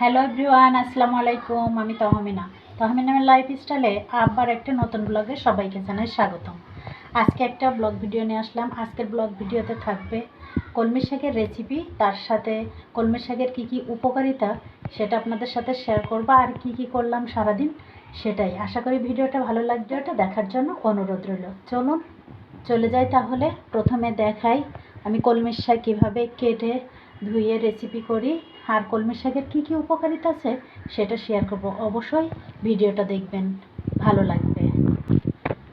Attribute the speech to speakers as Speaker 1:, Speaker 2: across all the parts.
Speaker 1: Hello everyone আসসালামু আলাইকুম, আমি তহমিনা। তহমিনামের লাইফ স্টাইলে আবার একটা নতুন ব্লগে সবাইকে জানাই স্বাগতম। আজকে একটা ব্লগ ভিডিও নিয়ে আসলাম। আজকের ব্লগ ভিডিওতে থাকবে কলমি শাকের রেসিপি তার সাথে কলমি শাকের কী কী উপকারিতা সেটা আপনাদের সাথে শেয়ার করব, আর কি কি করলাম সারাদিন সেটাই। আশা করি ভিডিওটা ভালো লাগবে ওটা দেখার জন্য অনুরোধ রইল। চলুন, চলে যাই তাহলে। প্রথমে দেখাই আমি কলমি শাক কীভাবে কেটে ধুয়ে রেসিপি করি। আর কলমি শাকের কী কী উপকারিতা আছে সেটা শেয়ার করব। অবশ্যই ভিডিওটা দেখবেন, ভালো লাগবে।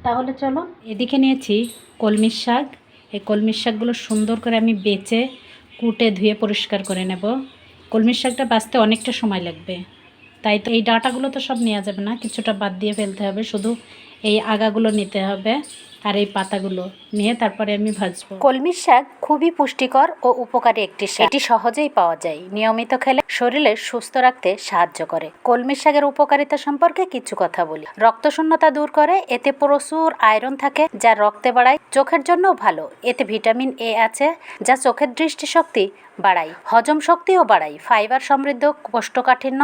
Speaker 1: তাহলে চলো, এদিকে নিয়েছি কলমির শাক। এই কলমির শাকগুলো সুন্দর করে আমি বেচে, কুটে, ধুয়ে পরিষ্কার করে নেব। কলমির শাকটা বাঁচতে অনেকটা সময় লাগবে। তাই তো এই ডাটাগুলো তো সব নেওয়া যাবে না, কিছুটা বাদ দিয়ে ফেলতে হবে। শুধু এই আগাগুলো নিতে হবে। আর এই পাতাগুলো নিয়ে তারপরে আমি ভাজবো।
Speaker 2: কলমির শাক খুবই পুষ্টিকর ও উপকারী একটি শাক। এটি সহজেই পাওয়া যায়। নিয়মিত খেলে শরীরে সুস্থ রাখতে সাহায্য করে। কলমির শাকের উপকারিতা সম্পর্কে কিছু কথা বলি। রক্ত শূন্যতা দূর করে, এতে প্রচুর আয়রন থাকে, যা রক্তে বাড়ায়, চোখের জন্য ভালো। এতে ভিটামিন এ আছে, যা চোখের দৃষ্টিশক্তি বাড়ায় হজম শক্তিও বাড়ায় ফাইবার সমৃদ্ধ কোষ্ঠকাঠিন্য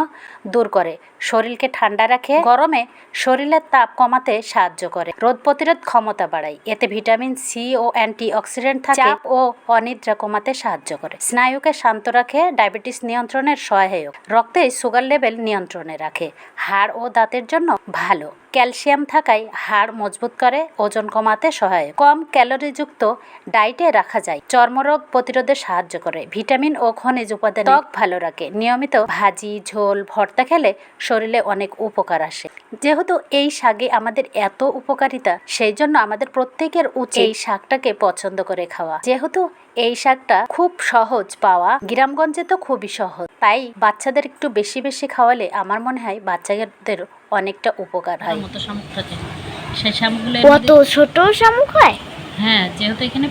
Speaker 2: দূর করে। শরীরকে ঠান্ডা রাখে। গরমে শরীরের তাপ কমাতে সাহায্য করে। রোগ প্রতিরোধ ক্ষমতা বাড়ায় এতে ভিটামিন সি ও অ্যান্টি অক্সিডেন্ট থাকে চাপ ও অনিদ্রা কমাতে সাহায্য করে। স্নায়ুকে শান্ত রাখে। ডায়াবেটিস নিয়ন্ত্রণের সহায়ক। রক্তে সুগার লেভেল নিয়ন্ত্রণে রাখে। হাড় ও দাঁতের জন্য ভালো। ক্যালসিয়াম থাকায় হাড় মজবুত করে, ওজন কমাতে সহায়ক। কম ক্যালোরিযুক্ত ডায়েটে রাখা যায়। চর্মরোগ প্রতিরোধে সাহায্য করে। ভিটামিন ও খনিজ উপাদান ত্বক ভালো রাখে। নিয়মিত ভাজি, ঝোল, ভর্তা খেলে শরীরে অনেক উপকার আসে। যেহেতু এই শাকে আমাদের এত উপকারিতা, সেই জন্য আমাদের প্রত্যেকের উচিত এই শাকটাকে পছন্দ করে খাওয়া। যেহেতু এই শাকটা খুব সহজ পাওয়া, গ্রামগঞ্জে তো খুবই সহজ। তাই বাচ্চাদের একটু বেশি বেশি খাওয়ালে আমার মনে হয় বাচ্চাদের অনেকটা উপকার হয়।
Speaker 1: মতো শামুক থাকে সেই শামুকগুলো
Speaker 3: কত ছোট শামুক হয়?
Speaker 1: হ্যাঁ যেহেতু এখানে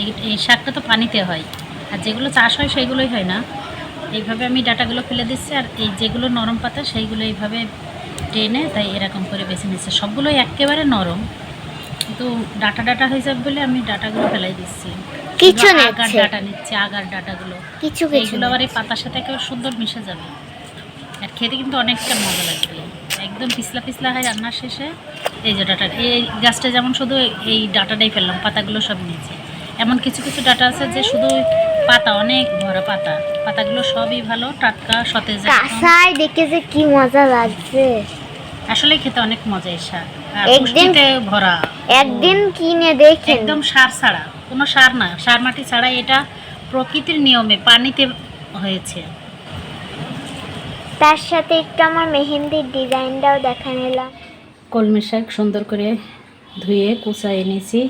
Speaker 1: এই এই শাকটা তো পানিতে হয়। আর যেগুলো চাষ হয় সেইগুলোই হয় না। এইভাবে আমি ডাটাগুলো ফেলে দিচ্ছি আর এই যেগুলো নরম পাতা সেইগুলো এইভাবে টেনে তাই এরকম করে বেছে নিচ্ছে। সবগুলোই একেবারে নরম। কিন্তু ডাটা ডাটা হয়ে যাবে বলে আমি ডাটাগুলো ফেলাই দিচ্ছি।
Speaker 3: কিছু
Speaker 1: আগার ডাটা নিচ্ছে আগার ডাটাগুলো।
Speaker 3: কিছু কিছু
Speaker 1: এইগুলো আবার এই পাতার সাথে একেবারে সুন্দর মিশে যাবে। আর খেতে কিন্তু অনেকটা মজা লাগবে। একদম পিছলা পিছলা হয় রান্নার শেষে এই যে ডাটা এই গাছটা যেমন শুধু এই ডাটাটাই ফেললাম পাতাগুলো সব নিয়েছি। এমন কিছু কিছু ডাটা আছে যে শুধু পাতা অনেক ভরা পাতা। পাতাগুলো সবই ভালো টাটকা সতেজ একদম।
Speaker 3: দেখে যে কি মজা লাগছে।
Speaker 1: আসলে খেতে অনেক মজা এই শাক। পুষ্টিতে ভরা।
Speaker 3: একদিন কিনে দেখেন?
Speaker 1: একদম সার ছাড়া কোনো সার না। সার মাটি ছাড়া এটা প্রকৃতির নিয়মে পানিতে হয়েছে।
Speaker 3: তার সাথে একটু আমার মেহেন্দির ডিজাইনটাও দেখা নিলাম।
Speaker 1: কলমি শাক সুন্দর করে ধুয়ে কুচাই এনেছি,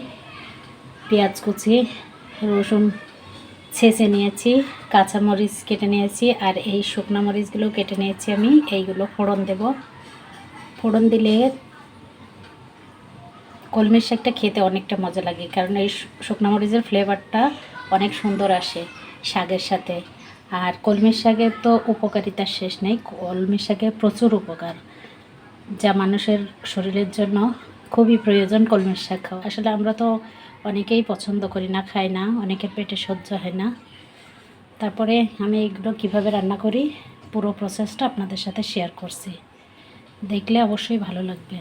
Speaker 1: পেঁয়াজ কুচি, রসুন ছেঁচে নিয়েছি, কাঁচামরিচ কেটে নিয়েছি, আর এই শুকনো মরিচগুলো কেটে নিয়েছি আমি, এইগুলো ফোড়ন দেব। ফোড়ন দিলে কলমির শাকটা খেতে অনেকটা মজা লাগে, কারণ এই শুকনো মরিচের ফ্লেভারটা অনেক সুন্দর আসে শাকের সাথে। আর কলমির শাকের তো উপকারিতার শেষ নেই। কলমির শাকের প্রচুর উপকার, যা মানুষের শরীরের জন্য খুবই প্রয়োজন কলমির শাক খাওয়া। আসলে আমরা তো অনেকেই পছন্দ করি না, খাই না, অনেকের পেটে সহ্য হয় না। তারপরে আমি এগুলো কীভাবে রান্না করি, পুরো প্রসেসটা আপনাদের সাথে শেয়ার করছি। দেখলে অবশ্যই ভালো লাগবে।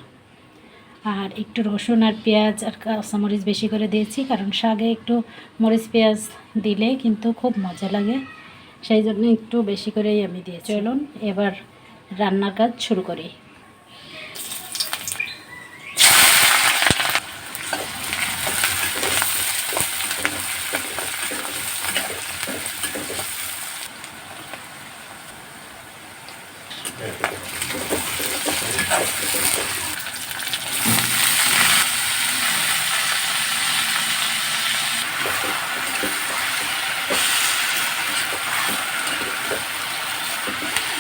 Speaker 1: আর একটু রসুন আর পেঁয়াজ আর কাঁচামরিচ বেশি করে দিয়েছি, কারণ শাকে একটু মরিচ পেঁয়াজ দিলে কিন্তু খুব মজা লাগে। সেই জন্য একটু বেশি করেই আমি দিয়ে চলুন এবার রান্নার কাজ শুরু করি। Thank you.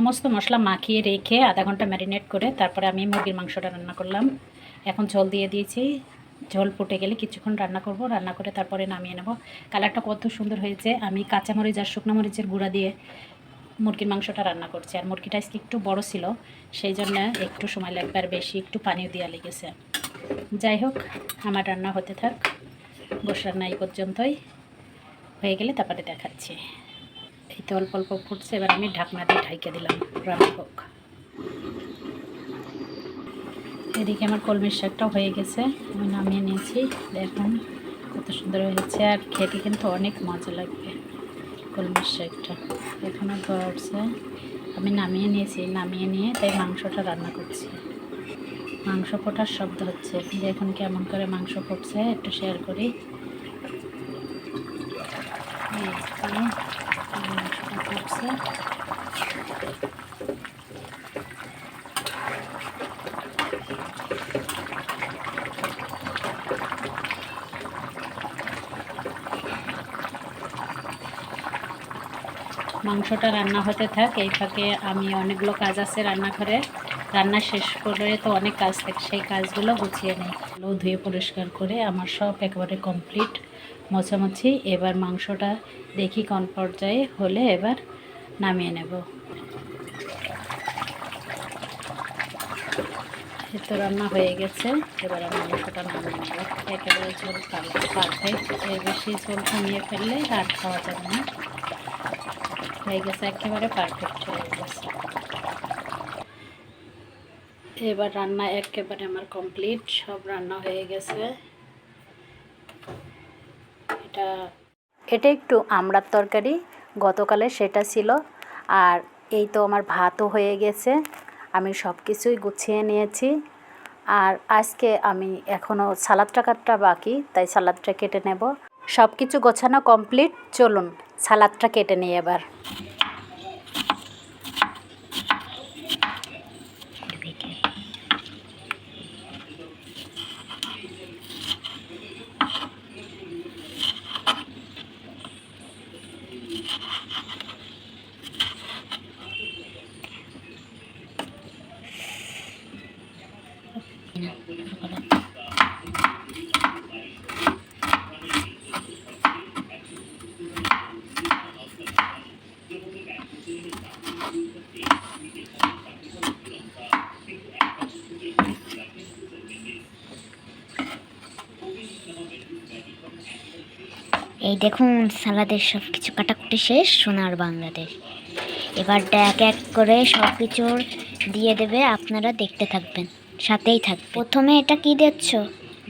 Speaker 1: সমস্ত মশলা মাখিয়ে রেখে আধা ঘণ্টা ম্যারিনেট করে তারপরে আমি মুরগির মাংসটা রান্না করলাম। এখন ঝোল দিয়ে দিয়েছি। ঝোল ফুটে গেলে কিছুক্ষণ রান্না করব। রান্না করে তারপরে নামিয়ে নেব। কালারটা কত সুন্দর হয়েছে। আমি কাঁচামরিচ আর শুকনো মরিচের গুঁড়া দিয়ে মুরগির মাংসটা রান্না করছি। আর মুরগিটা আজকে একটু বড় ছিল, সেই জন্য একটু সময় লাগবে আর বেশি একটু পানিও দেওয়া লেগেছে। যাই হোক, আমার রান্না হতে থাক। বসে রান্না এই পর্যন্তই। হয়ে গেলে তারপরে দেখাচ্ছি। এই তো অল্প অল্প ফুটছে, এবার আমি ঢাকনা দিয়ে ঢাইকে দিলাম রান্না হোক এদিকে আমার কলমির শাকটাও হয়ে গেছে, আমি নামিয়ে নিয়েছি। দেখুন কত সুন্দর হয়েছে, আর খেতে কিন্তু অনেক মজা লাগবে কলমির শাকটা। এখনও উঠছে আমি নামিয়ে নিয়েছি, নামিয়ে নিয়ে তাই মাংসটা রান্না করছি। মাংস ফোটার শব্দ হচ্ছে, দেখুন কেমন করে মাংস ফুটছে, একটু শেয়ার করি। এই মাংসটা রান্না হতে থাক, এই ফাঁকে আমি অনেকগুলো কাজ আছে রান্নাঘরে। রান্না শেষ করে তো অনেক কাজ থাকে, সেই কাজগুলো গুছিয়ে নিই। আলু ধুয়ে পরিষ্কার করে আমার সব একেবারে কমপ্লিট মোছামুছি। এবার মাংসটা দেখি কোন পর্যায়ে হলে এবার নামিয়ে নেব। তো রান্না হয়ে গেছে। এবার আমি মাংসটা নামিয়ে নেব। একেবারে ঝোল পারফেক্ট। এর বেশি ঝোল কমিয়ে ফেললে আর খাওয়া যাবে না। হয়ে গেছে, একেবারে পারফেক্ট হয়ে গেছে। এবার রান্না একেবারে আমার কমপ্লিট। সব রান্না হয়ে গেছে। এটা
Speaker 2: এটা একটু আমড়ার তরকারি। গতকালে সেটা ছিল। আর এই তো আমার ভাতও হয়ে গেছে। আমি সব কিছুই গুছিয়ে নিয়েছি। আর আজকে আমি এখনও সালাদটা কাটটা বাকি, তাই সালাদটা কেটে নেব। সব কিছু গোছানো কমপ্লিট, চলুন সালাদটা কেটে নিই এবার।
Speaker 3: এই দেখুন, সালাদের সব কিছু কাটাকুটি শেষ, সোনার বাংলাদেশ। এবার এক এক করে সব কিছুর দিয়ে দেবে, আপনারা দেখতে থাকবেন। সাথেই থাকবে। প্রথমে এটা কি দিচ্ছ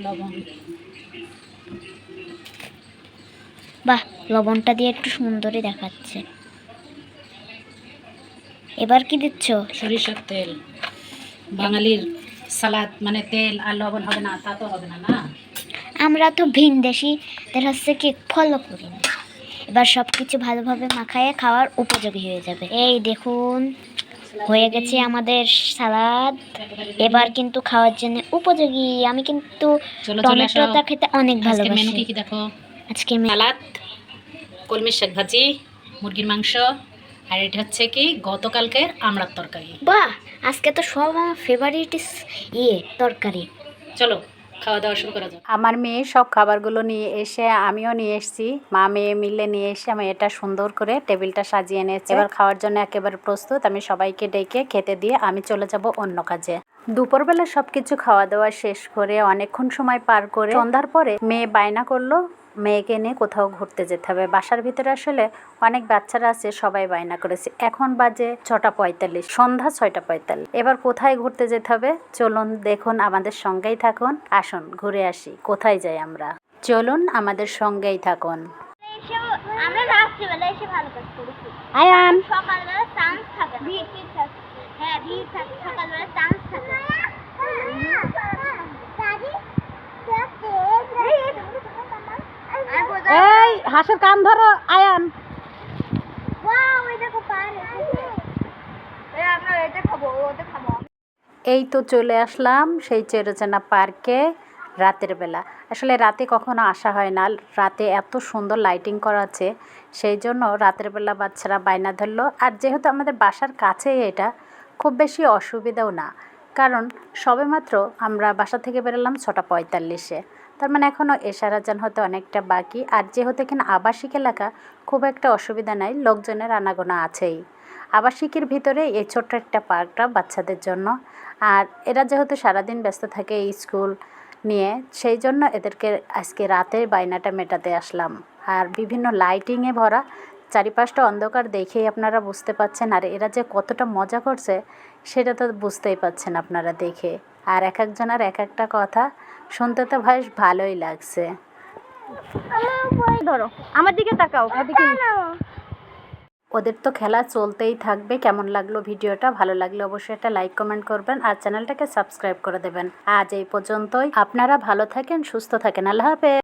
Speaker 1: লবণ।
Speaker 3: বাহ লবণটা দিয়ে একটু সুন্দরই দেখাচ্ছে। এবার কি দিচ্ছ?
Speaker 1: সরিষার তেল। বাঙালির সালাদ মানে তেল আর লবণ হবে না তা তো হবে না না?
Speaker 3: আমরা তো ভিন দেশি তার হচ্ছে কি ফলো করি না। এবার সব কিছু ভালোভাবে মাখায়ে খাওয়ার উপযোগী হয়ে যাবে। এই দেখুন। হয়ে গেছে আমাদের সালাদ। এবার কিন্তু খাওয়ার জন্য উপযোগী। আমি কিন্তু টমেটোটা খেতে অনেক
Speaker 1: মেনু
Speaker 3: ভালোবাসি।
Speaker 1: কি কি দেখো?
Speaker 3: আজকে
Speaker 1: সালাদ কলমির শাক ভাজি মুরগির মাংস আর এটা হচ্ছে কি গতকালকের আমড়ার তরকারি।
Speaker 3: বাহ আজকে তো সব আমার ফেভারিট ইয়ে তরকারি।
Speaker 1: চলো খাওয়া দাওয়া শুরু করা
Speaker 2: আমার মেয়ে সব খাবারগুলো নিয়ে এসে, আমিও নিয়ে এসেছি। মা, মেয়ে মিলে নিয়ে এসে আমি এটা সুন্দর করে টেবিলটা সাজিয়ে নিয়েছি। এবার খাওয়ার জন্য একেবারে প্রস্তুত। আমি সবাইকে ডেকে খেতে দিয়ে আমি চলে যাব অন্য কাজে। দুপুরবেলা সবকিছু খাওয়া দাওয়া শেষ করে অনেকক্ষণ সময় পার করে সন্ধ্যার পরে মেয়ে বায়না করল মেয়েকে নিয়ে কোথাও ঘুরতে যেতে হবে। বাসার ভিতরে আসলে অনেক বাচ্চারা আছে সবাই বায়না করেছে। এখন বাজে ছটা পঁয়তাল্লিশ সন্ধ্যা ছয়টা পঁয়তাল্লিশ। এবার কোথায় ঘুরতে যেতে হবে? চলুন দেখুন আমাদের সঙ্গেই থাকুন। আসুন ঘুরে আসি কোথায় যাই আমরা? চলুন আমাদের সঙ্গেই থাকুন।
Speaker 3: আমরা রাত্রিবেলা এসে ভালো কাজ করেছি
Speaker 2: আয়ান
Speaker 3: সকালবেলা চান্স থাকে ভিড় ভিড় থাকে হ্যাঁ ভিড় থাকে সকালবেলা চান্স থাকে
Speaker 2: হাঁসের কান ধরো আয়ান। এই তো চলে আসলাম সেই চেরোচেনা পার্কে রাতের বেলা।
Speaker 1: আসলে রাতে কখনো আসা হয় না রাতে এত সুন্দর লাইটিং করা আছে সেই জন্য রাতের বেলা বাচ্চারা বায়না ধরলো। আর যেহেতু আমাদের বাসার কাছেই এটা খুব বেশি অসুবিধাও না। কারণ সবেমাত্র আমরা বাসা থেকে বেরোলাম ছটা পঁয়তাল্লিশে। তার মানে এখনও এশার আজান হতে অনেকটা বাকি। আর যেহেতু এখানে আবাসিক এলাকা, খুব একটা অসুবিধা নাই, লোকজনের আনাগোনা আছেই। আবাসিকের ভিতরে এই ছোট্ট একটা পার্কটা বাচ্চাদের জন্য। আর এরা যেহেতু সারাদিন ব্যস্ত থাকে এই স্কুল নিয়ে, সেই জন্য এদেরকে আজকে রাতে বায়নাটা মেটাতে আসলাম। আর বিভিন্ন লাইটিংয়ে ভরা, চারিপাশটা অন্ধকার দেখেই আপনারা বুঝতে পাচ্ছেন। আর এরা যে কতটা মজা করছে, সেটা তো বুঝতেই পাচ্ছেন আপনারা দেখে। আর এক একজনের এক একটা কথা শুনতে তো বেশ ভালোই লাগছে।
Speaker 4: ধরো আমার দিকে তাকাও
Speaker 1: ওদের তো খেলা চলতেই থাকবে কেমন লাগল ভিডিওটা? ভালো লাগলে অবশ্যই একটা লাইক কমেন্ট করবেন আর চ্যানেলটাকে সাবস্ক্রাইব করে দেবেন। আজ এই পর্যন্তই। আপনারা ভালো থাকেন সুস্থ থাকেন। আল্লাহ হাফেজ।